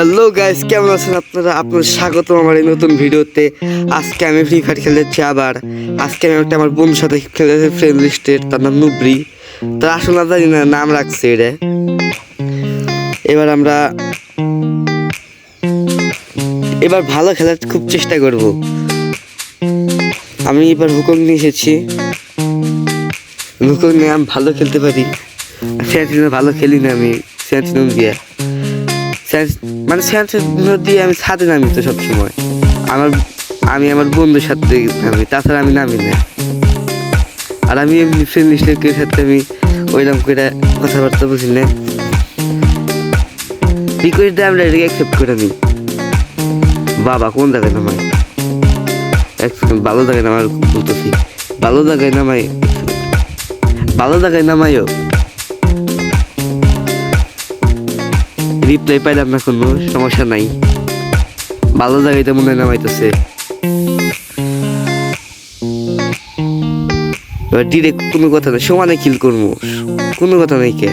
Hello guys কেমন আছেন আপনারা? আপনার স্বাগত আমার এই নতুন ভিডিওতে। আজকে আমি ফ্রি ফায়ার খেলেছি আবার। আজকে আমি একটা আমার বন্ধুর সাথে খেলেছি ফ্রেন্ড লিস্টের তার নাম নুবরি। তার আসলে জানি না, নাম রাখছে এটা এবার আমরা এবার ভালো খেলার খুব চেষ্টা করব। আমি এবার হুকুম নিয়ে এসেছি। হুকং নিয়ে আমি ভালো খেলতে পারি। স্যান্টিনো ভালো খেলি না আমি স্যান্টিনো দিয়ে। মানে স্যান্টিনো দিয়ে আমি ছাদে নামি তো সবসময়। আমার, আমি আমার বন্ধুর সাথে নামি, তাছাড়া আমি নামি না। আর আমি এমনি ফ্রেন্ড লিস্টের সাথে আমি ওইরকম করে কথাবার্তা বুঝি না। রিকোয়েস্ট দিয়ে আমরা এটাকে অ্যাকসেপ্ট করে নিই। বাবা, কোন জায়গায় নামাই ভালো জায়গায় নামার বলতেছি। ভালো জায়গায় নামাই ভালো জায়গায় নামাইও রিপ্লাই পাইলাম না কোনো সমস্যা নাই। ভালো জায়গায় তো মনে হয় নামাইতেছে। ডিরেক্ট কোনো কথা নেই, সমানে কিল করব। কোনো কথা নেই কে?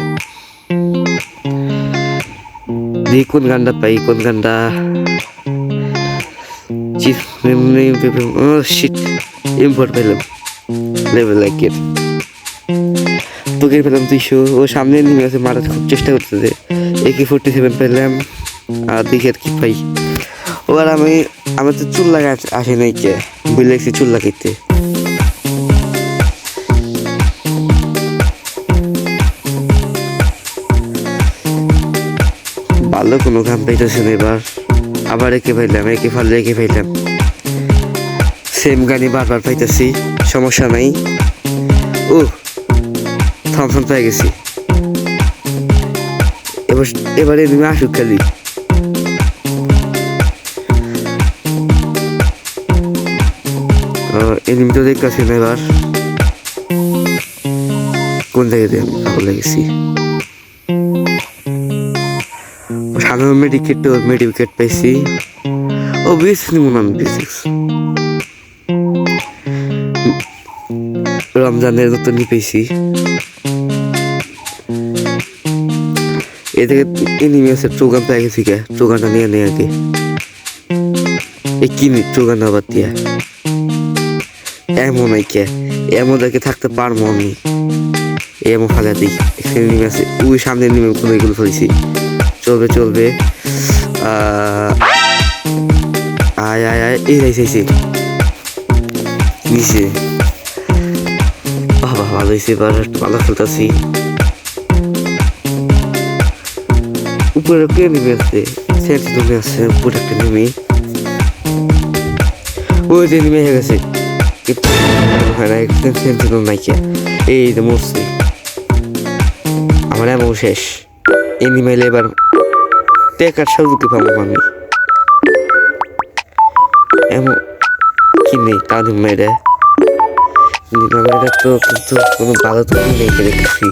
কোন গানটা পাই, কোন গানটা। শিট ইম্পোর্ট পেলাম লেভেল লাইক তোকে পেলাম দুইশো। ও সামনে নেমে আছে খুব চেষ্টা করতেছে। একে ফোরটি সেভেন পেলাম, আর দেখি আর কি পাই। ওবার আমি আমার তো চুল লাগা আসে নাই কে, বুঝলে লাগছি চুল লাগাইতে। ভালো কোনো গান পাইতেছে না এবার। আবার একে পাইলাম, একে ফাললে একে পাইলাম। সেম গানই বারবার পাইতেছি, সমস্যা নাই। ও থমসন পেয়ে গেছি। এবার এবারে তুমি আসুক খেলি। এনিমি তো দেখতেছি না এবার। কোন জায়গায় দিয়ে আমি ভালো লেগেছি সাধারণ মেডিকেট মেডিকেট পাইছি। ও বিএসসি নিব আমি বিএসসি রমজানের নতুন পেয়েছি এ থেকে এনিমি আছে, চৌগান পেয়ে গেছি কে চৌগানটা নিয়ে নেই আগে। এ কিনি চৌগান আবার দিয়া। এমন নাই কে এমন দেখে থাকতে পারব আমি। এমন ফালে দিই এখানে নেমে আছে। ওই সামনে নেমে কোনো এগুলো ফেলেছি চলবে চলবে। আয় আয় আয়। এই রাইছে আইছে নিচে। বাবা ভালো হয়েছে এবার ভালো খেলতেছি। উপরে কে নেমে আছে সেন্টি নেমে আছে উপরে একটা নেমে। ওই যে নেমে গেছে। হয় একটা এই যে মরছে। আমার এমন শেষ। এনিমেল এবার টেকার সাজুকে পাবো এমন কি নেই কাঁদু মেরে। মেয়েরা তো কিন্তু কোনো ভালো তো নেই দেখেছি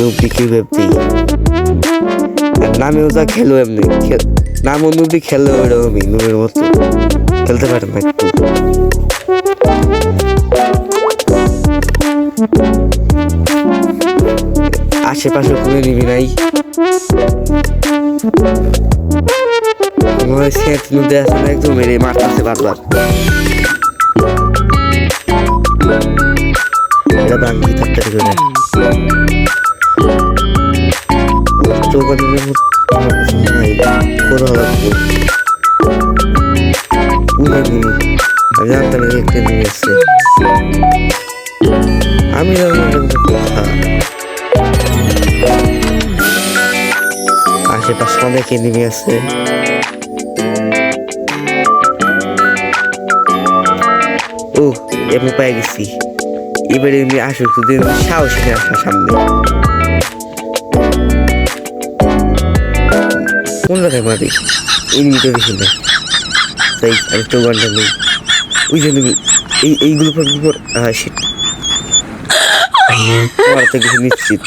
আর নামেও যা খেলো এমনি নুবের মতো। খেলতে পারে না একটু। আশেপাশে কোনো নিবি নাই। না একদম মেরে মারতেছে বারবার। থাকতে লাগবে আমি আমি জানলাম কথা আশেপাশে অনেক এনিমি আছে ও এমনি পেয়ে গেছি। এবারে এমনি আসুক সাহস নিয়ে সামনে। জায়গায় মারি এনিমি তো বেশি না তাই আমি চৌগানটা নেই। ওই জন্য এই এইগুলো পর তো কিছু নিশ্চিত।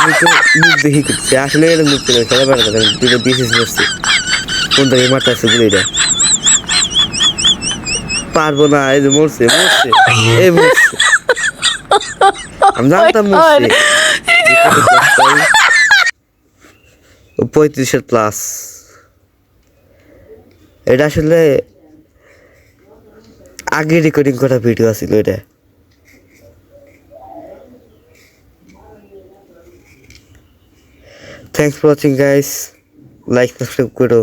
আমি তো মুখ দেখি করছি। আসলে এটা মুখ খেলা পারে দুটো বিশেষ করছি কোন থেকে মারতে আসছে গুলিটা পারব না এই যে মরছে মরছে এই মরছে। আমি জানতাম মরছে। পঁয়ত্রিশের প্লাস এটা আসলে আগে রেকর্ডিং করা ভিডিও আছিল এটা। Thanks for watching guys like subscribe করো।